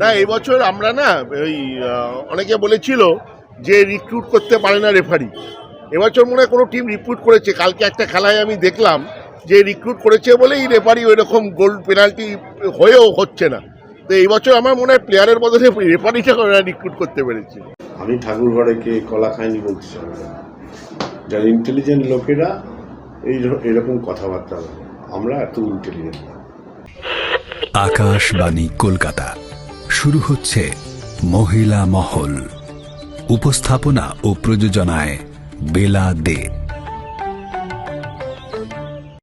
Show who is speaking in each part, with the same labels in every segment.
Speaker 1: না এবছর আমরা না ওই অনেকে বলেছিল যে রিক্রুট করতে পারে না রেফারি এবছর মনে হয় কোনো টিম রিক্রুট করেছে। কালকে একটা খেলায় আমি দেখলাম যে রিক্রুট করেছে বলেই রেফারি ওই রকম গোল পেনাল্টি হয়েও হচ্ছে না। তো এই বছর আমার মনে হয় প্লেয়ারের বদলে রেফারিটা রিক্রুট করতে পেরেছে।
Speaker 2: আমি ঠাকুর ঘরে কে কলা খাইনি না। যারা ইন্টেলিজেন্ট লোকেরা এই এরকম কথাবার্তা আমরা এত ইন্টেলিজেন্ট না।
Speaker 3: আকাশবাণী কলকাতা। শুরু হচ্ছে মহিলা মহল। উপস্থাপনা ও প্রযোজনায় বেলা দে।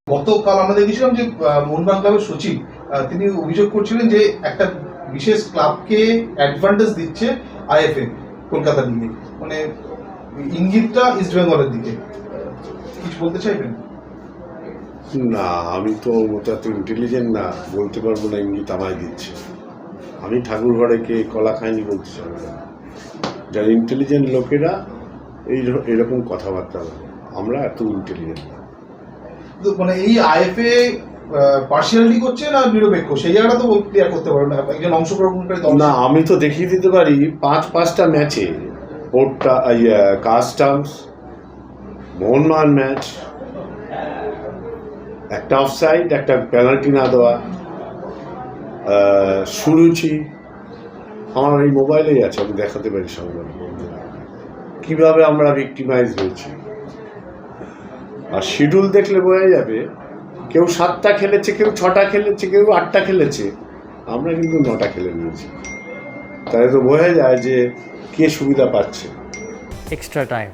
Speaker 4: গতকাল আমরা দেখেছিলাম যে মোহনবাগান ক্লাবের সচিব আহ, তিনি অভিযোগ করছিলেন যে একটা বিশেষ ক্লাবকে অ্যাডভান্টেজ দিচ্ছে আইএফএ কলকাতা দিকে মানে ইঙ্গিতটা ইস্ট বেঙ্গলের দিকে। কিছু বলতে চাইবেন?
Speaker 2: না আমি তো মতো ইন্টেলিজেন্ট না বলতে পারব না ইঙ্গিত আমায় দিচ্ছে। আমি ঠাকুর ঘরে কে কলা খাইনি বলতে চাই না। যারা ইন্টেলিজেন্ট লোকেরা এই এরকম কথাবার্তা বলে। আমরা এত ইন্টেলিজেন্ট না।
Speaker 4: মানে এই আইএফএ পার্সিয়ালিটি করছে না নিরপেক্ষ? সেই জায়গাটা তো ক্লিয়ার করতে পারবেন না। একজন অংশগ্রহণকারী দল
Speaker 2: না আমি তো দেখিয়ে দিতে পারি পাঁচ পাঁচটা ম্যাচে পোর্টটা কাস্টমস মোহনমান ম্যাচ একটা অফসাইড একটা পেনাল্টি না দেওয়া। সুরুচি আমার এই মোবাইলেই আছে, আমি দেখাতে পারি সংবাদ কীভাবে আমরা ভিক্টিমাইজ হয়েছি? আর শিডিউল দেখলে বোঝা যাবে, কেউ সাতটা খেলেছে, কেউ ছটা খেলেছে, কেউ আটটা খেলেছে। আমরা কিন্তু নটা খেলে নিয়েছি। তাহলে তো বোঝা যায় যে কে সুবিধা পাচ্ছে।
Speaker 5: Extra time.